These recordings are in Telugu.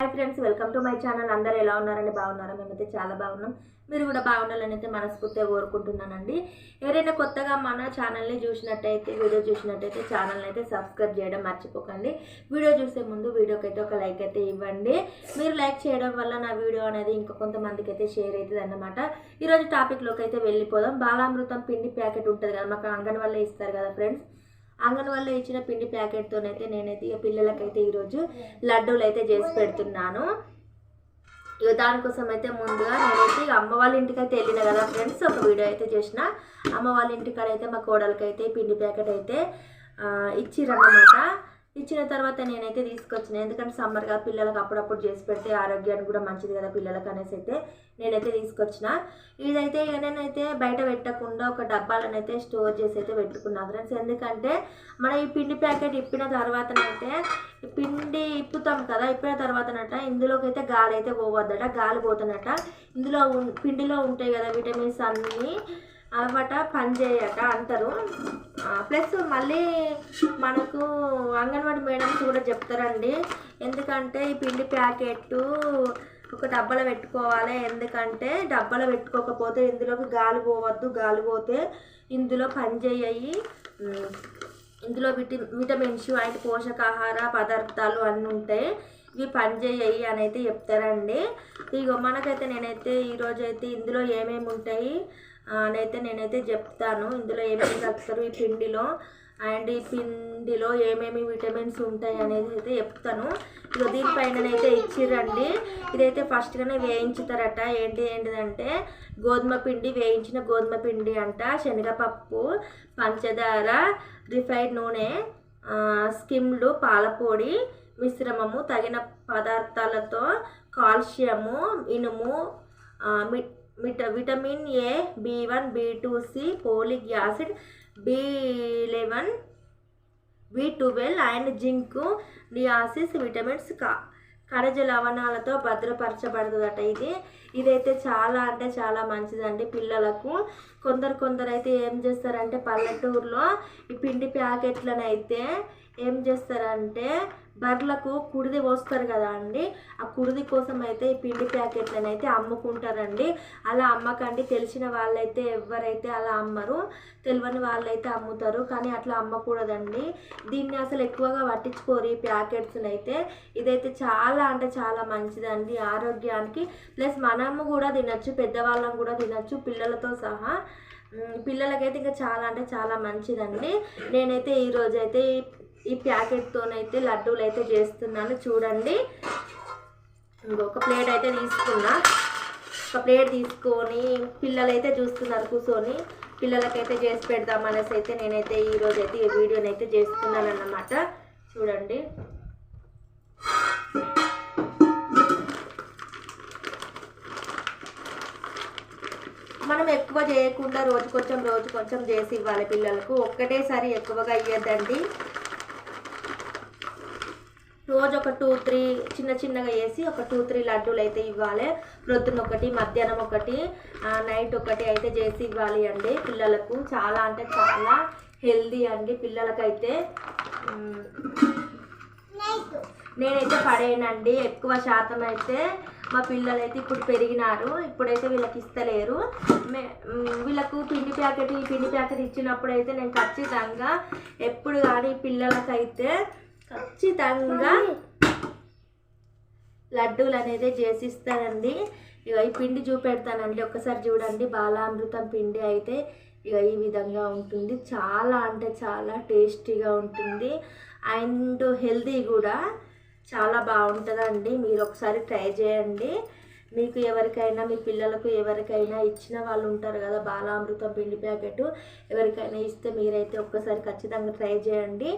Hi friends welcome to my channel అందరూ ఎలా ఉన్నారండి? బాగున్నారా? మేమైతే చాలా బాగున్నాం. మీరు కూడా బాగుండాలని అయితే మనస్ఫూర్తిగా కోరుకుంటున్నానండి. ఎవరైనా కొత్తగా మన ఛానల్ని చూసినట్టయితే వీడియో చూసినట్టయితే ఛానల్ని అయితే సబ్స్క్రైబ్ చేయడం మర్చిపోకండి. వీడియో చూసే ముందు వీడియోకి అయితే ఒక లైక్ అయితే ఇవ్వండి. మీరు లైక్ చేయడం వల్ల నా వీడియో అనేది ఇంకా కొంతమందికి అయితే షేర్ అవుతుంది అన్నమాట. ఈరోజు టాపిక్లోకి అయితే వెళ్ళిపోదాం. బాలామృతం పిండి ప్యాకెట్ ఉంటుంది కదా మాకు అంగన్వాడీలో ఇస్తారు కదా ఫ్రెండ్స్ అంగన్వాడీలో ఇచ్చిన పిండి ప్యాకెట్తోనైతే నేనైతే ఇక పిల్లలకైతే ఈరోజు లడ్డూలు అయితే చేసి పెడుతున్నాను. ఇక దానికోసం అయితే ముందుగా నేనైతే అమ్మ వాళ్ళ ఇంటికి అయితే వెళ్ళిన కదా ఫ్రెండ్స్ ఒక వీడియో అయితే చేసిన. అమ్మ వాళ్ళ ఇంటికాడ అయితే మా కోడలకైతే పిండి ప్యాకెట్ అయితే ఇచ్చిరన్నమాట. ఇచ్చిన తర్వాత నేనైతే తీసుకొచ్చిన. ఎందుకంటే సమ్మర్గా పిల్లలకు అప్పుడప్పుడు చేసి పెడితే ఆరోగ్యానికి కూడా మంచిది కదా పిల్లలకు అనేసి అయితే నేనైతే తీసుకొచ్చిన. ఇదైతే నేనైతే బయట పెట్టకుండా ఒక డబ్బాలనైతే స్టోర్ చేసి అయితే పెట్టుకున్నా ఫ్రెండ్స్. ఎందుకంటే మన ఈ పిండి ప్యాకెట్ ఇప్పిన తర్వాతనైతే పిండి ఇప్పుతాం కదా ఇప్పిన తర్వాతనట ఇందులోకి అయితే గాలి అయితే పోవద్దట గాలి పోతున్నట ఇందులో పిండిలో ఉంటాయి కదా విటమిన్స్ అన్నీ. అవట పనిచేయట అంటారు. ప్లస్ మళ్ళీ మనకు అంగన్వాడీ మేడమ్స్ కూడా చెప్తారండి. ఎందుకంటే ఈ పిండి ప్యాకెట్టు ఒక డబ్బాలో పెట్టుకోవాలి. ఎందుకంటే డబ్బాలో పెట్టుకోకపోతే ఇందులోకి గాలి పోవద్దు. గాలి పోతే ఇందులో పనిచేయయి ఇందులో విటి విటమిన్స్ అండ్ పోషకాహార పదార్థాలు అన్నీ ఉంటాయి. ఇవి పనిచేయయి అని అయితే చెప్తారండి. ఇగో మనకైతే నేనైతే ఈరోజు అయితే ఇందులో ఏమేమి ఉంటాయి? అనైతే నేనైతే చెప్తాను. ఇందులో ఏమేమి కలుపుతారు? ఈ పిండిలో అండ్ ఈ పిండిలో ఏమేమి విటమిన్స్ ఉంటాయి అనేది అయితే చెప్తాను. ఇక దీనిపైననైతే ఇచ్చిర్రండి. ఇదైతే ఫస్ట్గానే వేయించుతారట. ఏంటి ఏంటిదంటే గోధుమ పిండి వేయించిన గోధుమ పిండి అంట. శనగపప్పు పంచదార రిఫైడ్ నూనె స్కిమ్లు పాలపొడి మిశ్రమము తగిన పదార్థాలతో కాల్షియము ఇనుము విట vitamin A B one B two C folic acid B eleven B twelve and zinc డియాసిస్ vitamins కా ఖనిజ లవణాలతో భద్రపరచబడుతుందట ఇది. ఇదైతే చాలా అంటే చాలా మంచిదండి పిల్లలకు. కొందరు కొందరు అయితే ఏం చేస్తారంటే పల్లెటూరులో ఈ పిండి ప్యాకెట్లను అయితే ఏం చేస్తారంటే బర్లకు కుడిది పోస్తారు కదా అండి. ఆ కుడిది కోసం అయితే ఈ పిండి ప్యాకెట్లను అయితే అమ్ముకుంటారండి. అలా అమ్మకండి. తెలిసిన వాళ్ళైతే ఎవరైతే అలా అమ్మరు. తెలియని వాళ్ళైతే అమ్ముతారు. కానీ అట్లా అమ్మకూడదండి. దీన్ని అసలు ఎక్కువగా పట్టించుకోరు ఈ ప్యాకెట్స్ని అయితే ఇదైతే చాలా అంటే చాలా మంచిదండి ఆరోగ్యానికి. ప్లస్ మనము కూడా తినచ్చు పెద్దవాళ్ళం కూడా తినచ్చు పిల్లలతో సహా. పిల్లలకైతే ఇంకా చాలా అంటే చాలా మంచిదండి. నేనైతే ఈరోజు అయితే ఈ- ప్యాకెట్తోనైతే లడ్డూలు అయితే చేస్తున్నాను. చూడండి. ఇంకొక ప్లేట్ అయితే తీసుకున్నా. ఒక ప్లేట్ తీసుకొని పిల్లలైతే చూస్తున్నారు కూర్చొని. పిల్లలకైతే చేసి పెడదాం అనేసి అయితే నేనైతే ఈరోజు అయితే ఈ వీడియోని అయితే చేస్తున్నాను అన్నమాట చూడండి. మనం ఎక్కువ చేయకుండా రోజు కొంచెం రోజు కొంచెం చేసి ఇవ్వాలి పిల్లలకు. ఒక్కటేసారి ఎక్కువగా ఇవ్వద్దండి రోజు ఒక టూ త్రీ చిన్న చిన్నగా వేసి ఒక టూ త్రీ లడ్డూలు అయితే ఇవ్వాలి. ప్రొద్దున ఒకటి మధ్యాహ్నం ఒకటి నైట్ ఒకటి అయితే చేసి ఇవ్వాలి అండి పిల్లలకు. చాలా అంటే చాలా హెల్దీ అండి పిల్లలకైతే. నేనైతే పడేయనండి. ఎక్కువ శాతం అయితే మా పిల్లలు అయితే ఇప్పుడు పెరిగినారు. ఇప్పుడైతే వీళ్ళకి ఇస్తలేరు. మే వీళ్ళకు పిండి ప్యాకెట్ ఈ పిండి ప్యాకెట్ ఇచ్చినప్పుడు అయితే నేను ఖచ్చితంగా ఎప్పుడు కానీ పిల్లలకైతే ఖచ్చితంగా లడ్డూలు అనేది చేసిస్తానండి ఇక ఈ పిండి చూపెడతానండి. ఒక్కసారి చూడండి. బాలామృతం పిండి అయితే ఇక ఈ విధంగా ఉంటుంది. చాలా అంటే చాలా టేస్టీగా ఉంటుంది. అండ్ హెల్దీ కూడా. చాలా బాగుంటుందండి. మీరు ఒకసారి ట్రై చేయండి. మీకు ఎవరికైనా మీ పిల్లలకు ఎవరికైనా ఇచ్చిన వాళ్ళు ఉంటారు కదా బాలామృతం పిండి ప్యాకెట్ ఎవరికైనా ఇస్తే మీరైతే ఒక్కసారి ఖచ్చితంగా ట్రై చేయండి.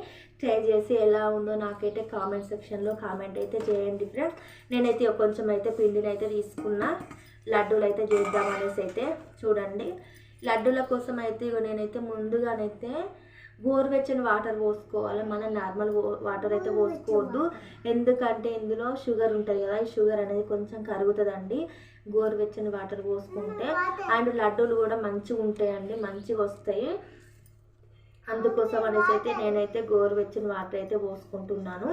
ట్రై చేసి ఎలా ఉందో నాకైతే కామెంట్ సెక్షన్లో కామెంట్ అయితే చేయండి ఫ్రెండ్స్. నేనైతే కొంచెం అయితే పిండిని అయితే తీసుకున్నా. లడ్డూలు అయితే చేద్దాం అనేసి అయితే చూడండి. లడ్డూల కోసం అయితే నేనైతే ముందుగానైతే గోరువెచ్చని వాటర్ పోసుకోవాలి. మనం నార్మల్ వాటర్ అయితే పోసుకోవద్దు. ఎందుకంటే ఇందులో షుగర్ ఉంటుంది కదా ఈ షుగర్ అనేది కొంచెం కరుగుతుందండి. గోరువెచ్చని వాటర్ పోసుకుంటే అండ్ లడ్డూలు కూడా మంచిగా ఉంటాయండి మంచిగా వస్తాయి. అందుకోసం అనేసి అయితే నేనైతే గోరువెచ్చని వాటర్ అయితే పోసుకుంటున్నాను.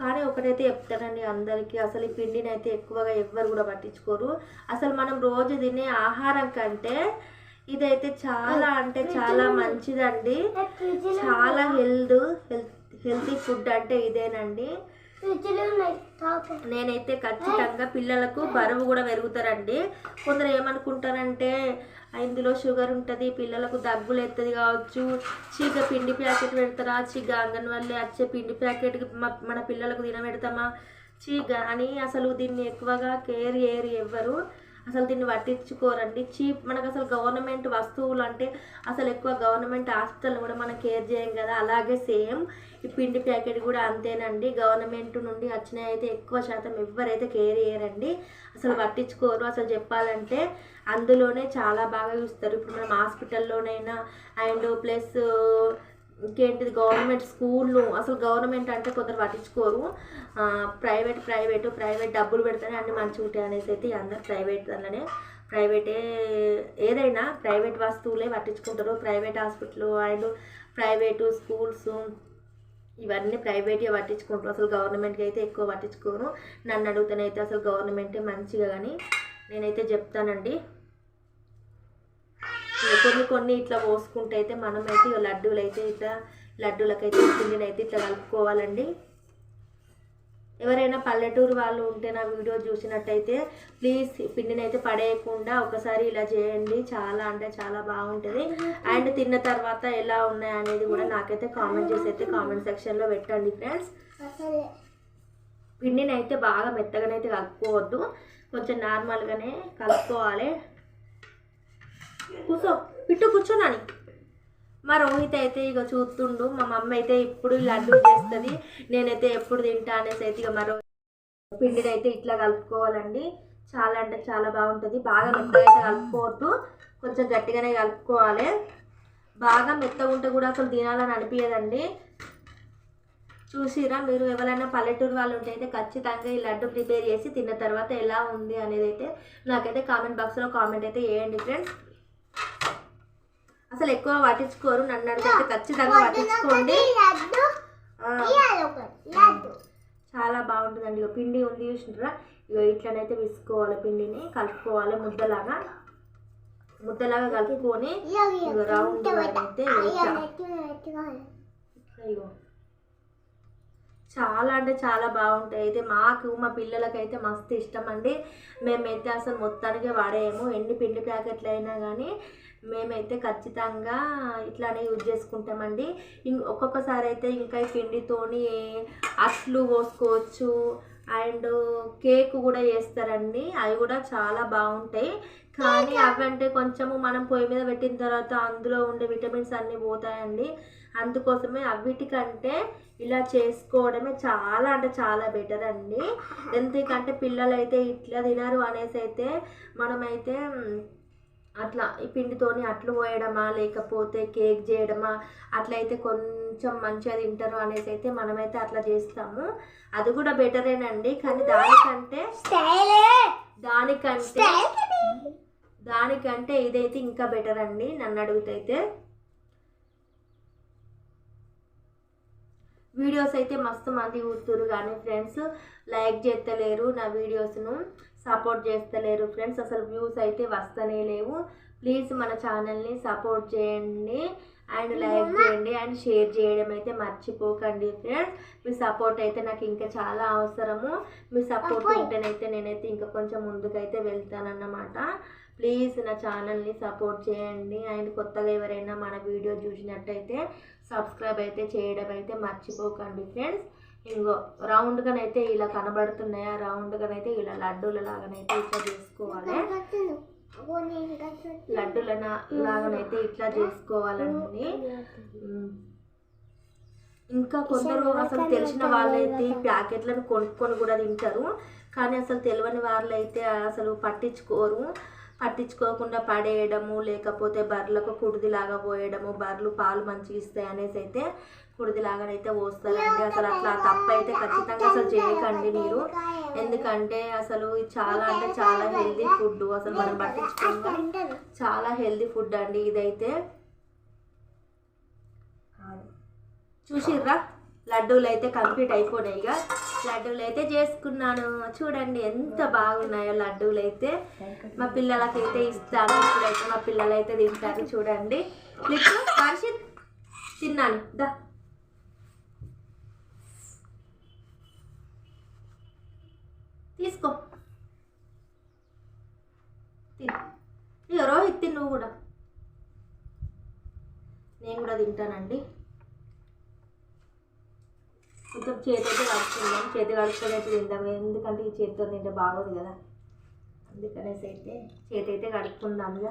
ఒకటైతే చెప్తానండి అందరికీ అసలు ఈ పిండిని అయితే ఎక్కువగా ఎవ్వరు కూడా పట్టించుకోరు. అసలు మనం రోజు తినే ఆహారం కంటే ఇదైతే చాలా అంటే చాలా మంచిదండి. చాలా హెల్త్ హెల్త్ హెల్తీ ఫుడ్ అంటే ఇదేనండి. నేనైతే ఖచ్చితంగా పిల్లలకు బరువు కూడా పెరుగుతారండి కొందరు ఏమనుకుంటారంటే ఇందులో షుగర్ ఉంటుంది పిల్లలకు దగ్గులు ఎత్తది కావచ్చు. చీక పిండి ప్యాకెట్ పెడతారా? చీగ అంగన్వాడీ వచ్చే పిండి ప్యాకెట్ మన పిల్లలకు తినబెడతామా? చీగ అని అసలు దీన్ని ఎక్కువగా కేర్ చేయరు ఎవ్వరు. అసలు దీన్ని పట్టించుకోరండి. చీప్ మనకు అసలు గవర్నమెంట్ వస్తువులు అంటే అసలు ఎక్కువ గవర్నమెంట్ హాస్పిటల్ కూడా మనం కేర్ చేయం కదా. అలాగే సేమ్ ఈ పిండి ప్యాకెట్ కూడా అంతేనండి. గవర్నమెంట్ నుండి వచ్చినాయి అయితే ఎక్కువ శాతం ఎవరైతే కేర్ చేయరండి. అసలు పట్టించుకోరు. అసలు చెప్పాలంటే అందులోనే చాలా బాగా చూస్తారు. ఇప్పుడు మనం హాస్పిటల్లోనైనా అండ్ ప్లస్ ఇంకేంటిది గవర్నమెంట్ స్కూళ్ళు అసలు గవర్నమెంట్ అంటే కొందరు పట్టించుకోరు. ప్రైవేట్ ప్రైవేట్ ప్రైవేట్ డబ్బులు పెడితేనే అన్ని మంచిగా ఉంటాయి అనేసి అయితే అందరు ప్రైవేట్ దానిలోనే ప్రైవేటే ఏదైనా ప్రైవేట్ వస్తువులే పట్టించుకుంటారు. Private hospital and private schools ఇవన్నీ ప్రైవేట్గా పట్టించుకుంటారు. అసలు గవర్నమెంట్కి అయితే ఎక్కువ పట్టించుకోరు. నన్ను అడుగుతానైతే అసలు గవర్నమెంటే మంచిగా కానీ నేనైతే చెప్తానండి. కొన్ని కొన్ని ఇట్లా పోసుకుంటే అయితే మనమైతే లడ్డూలు అయితే ఇట్లా లడ్డూలకైతే పిండిని అయితే ఇట్లా కలుపుకోవాలండి. ఎవరైనా పల్లెటూరు వాళ్ళు ఉంటే నా వీడియో చూసినట్టయితే ప్లీజ్ పిండిని అయితే పడేయకుండా ఒకసారి ఇలా చేయండి. చాలా అంటే చాలా బాగుంటుంది. అండ్ తిన్న తర్వాత ఎలా ఉన్నాయి అనేది కూడా నాకైతే కామెంట్ చేసి అయితే కామెంట్ సెక్షన్లో పెట్టండి ఫ్రెండ్స్. పిండిని అయితే బాగా మెత్తగానైతే కలుపుకోవద్దు. కొంచెం నార్మల్గానే కలుపుకోవాలి. కూర్చో. పిట్టు కూర్చోనాని మా రోహిత్ అయితే ఇక చూస్తుండు మా మమ్మీ అయితే ఇప్పుడు లడ్డు చేస్తుంది నేనైతే ఎప్పుడు తింటా అనేసి అయితే ఇక మరో పిండిని అయితే ఇట్లా కలుపుకోవాలండి. చాలా అంటే చాలా బాగుంటుంది. బాగా మెత్తగా అయితే కలుపుకోవద్దు. కొంచెం గట్టిగానే కలుపుకోవాలి. బాగా మెత్తగా ఉంటే కూడా అసలు తినాలని అనిపించదండి చూసిరా మీరు ఎవరైనా పల్లెటూరు వాళ్ళు ఉంటే అయితే ఖచ్చితంగా ఈ లడ్డు ప్రిపేర్ చేసి తిన్న తర్వాత ఎలా ఉంది అనేది అయితే నాకైతే కామెంట్ బాక్స్లో కామెంట్ అయితే వేయండి ఫ్రెండ్స్. అసలు ఎక్కువ పట్టించుకోరు నన్ను అడిగితే ఖచ్చితంగా పట్టించుకోండి. చాలా బాగుంటుందండి ఇక పిండి ఉంది చూసినారా ఇక ఇట్లనైతే విసుకోవాలి పిండిని కలుపుకోవాలి ముద్దలాగా. ముద్దలాగా కలుపుకొని ఇక రౌండ్ అయితే ఇగో చాలా అంటే చాలా బాగుంటాయి. అయితే మాకు మా పిల్లలకైతే మస్తు ఇష్టం అండి. మేమైతే అసలు మొత్తానికి వాడేయము. ఎన్ని పిండి ప్యాకెట్లు అయినా కానీ మేమైతే ఖచ్చితంగా ఇట్లానే యూజ్ చేసుకుంటామండి. ఇం ఒక్కొక్కసారి అయితే ఇంకా ఈ పిండితోని అట్లు పోసుకోవచ్చు. అండ్ కేక్ కూడా చేస్తారండి. అవి కూడా చాలా బాగుంటాయి. కానీ అవంటే కొంచెము మనం పొయ్యి మీద పెట్టిన తర్వాత అందులో ఉండే విటమిన్స్ అన్నీ పోతాయండి. అందుకోసమే అవిటికంటే ఇలా చేసుకోవడమే చాలా అంటే చాలా బెటర్ అండి. ఎందుకంటే పిల్లలు అయితే ఇట్లా తినరు అనేసి అయితే మనమైతే అట్లా ఈ పిండితోని అట్లు పోయడమా లేకపోతే కేక్ చేయడమా అట్లయితే కొంచెం మంచిగా తింటారు అనేసి అయితే మనమైతే అట్లా చేస్తాము. అది కూడా బెటరేనండి కానీ దానికంటే దానికంటే దానికంటే ఇదైతే ఇంకా బెటర్ అండి నన్ను అడుగుతైతే. వీడియోస్ అయితే మస్తు మంది చూస్తున్నారు కానీ ఫ్రెండ్స్ లైక్ చేస్తలేరు నా వీడియోస్ను. సపోర్ట్ చేస్తలేరు. ఫ్రెండ్స్ అసలు వ్యూస్ అయితే వస్తనే లేవు. ప్లీజ్ మన ఛానల్ని సపోర్ట్ చేయండి అండ్ లైక్ చేయండి అండ్ షేర్ చేయడం అయితే మర్చిపోకండి ఫ్రెండ్స్. మీ సపోర్ట్ అయితే నాకు ఇంకా చాలా అవసరము. మీ సపోర్ట్ ఉంటేనైతే నేనైతే ఇంకా కొంచెం ముందుకైతే వెళ్తానన్నమాట. ప్లీజ్ నా ఛానల్ని సపోర్ట్ చేయండి అండ్ కొత్తగా ఎవరైనా మన వీడియో చూసినట్టయితే సబ్స్క్రైబ్ అయితే చేయడం అయితే మర్చిపోకండి ఫ్రెండ్స్. ఇంకో రౌండ్గానైతే ఇలా కనబడుతున్నాయా? రౌండ్గానైతే ఇలా లడ్డూల లాగానైతే ఇట్లా చేసుకోవాలి. లడ్డూల లాగానైతే ఇట్లా చేసుకోవాలండి. ఇంకా కొందరు అసలు తెలిసిన వాళ్ళైతే ఈ ప్యాకెట్లను కొనుక్కొని కూడా తింటారు. కానీ అసలు తెలియని వాళ్ళైతే అసలు పట్టించుకోరు. పట్టించుకోకుండా పడేయడము లేకపోతే బర్రెలకు కుడిదిలాగా పోయడము బర్రెలు పాలు మంచిగా ఇస్తాయి అనేసి అయితే కుడిదిలాగానైతే పోస్తారండి. అసలు అట్లా తప్పు అయితే ఖచ్చితంగా అసలు చేయకండి మీరు. ఎందుకంటే అసలు ఇది చాలా అంటే చాలా హెల్దీ ఫుడ్ అసలు మనం పట్టించుకుంటే చాలా హెల్దీ ఫుడ్ అండి ఇదైతే. చూసిర్రా? లడ్డూలు అయితే కంప్లీట్ అయిపోయినాయి ఇక. లడ్డూలు అయితే చేసుకున్నాను. చూడండి ఎంత బాగున్నాయో లడ్డూలు అయితే మా పిల్లలకైతే ఇస్తాను. ఇప్పుడైతే మా పిల్లలు అయితే తింటారు. చూడండి. లిప్పు వర్షిత్ తిన్నాను. దా. తీసుకో. తిను. రోహిత్ తిను నువ్వు కూడా. నేను కూడా తింటానండి. ఇప్పుడు చేతి అయితే కడుక్కుందాం చేతి కలుపుకొని అయితే తిందాం. ఎందుకంటే ఈ చేతితో తింటే బాగోదు కదా. అందుకనేసి అయితే చేతి అయితే కడుక్కుందాం ఇక.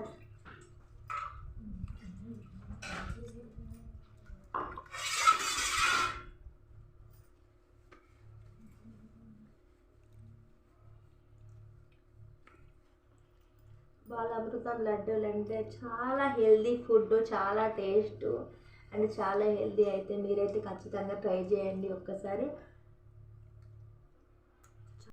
బాలామృతం లడ్డూలు అంటే చాలా హెల్దీ ఫుడ్ చాలా టేస్ట్. అండ్ చాలా హెల్దీ అయితే మీరైతే ఖచ్చితంగా ట్రై చేయండి ఒక్కసారి.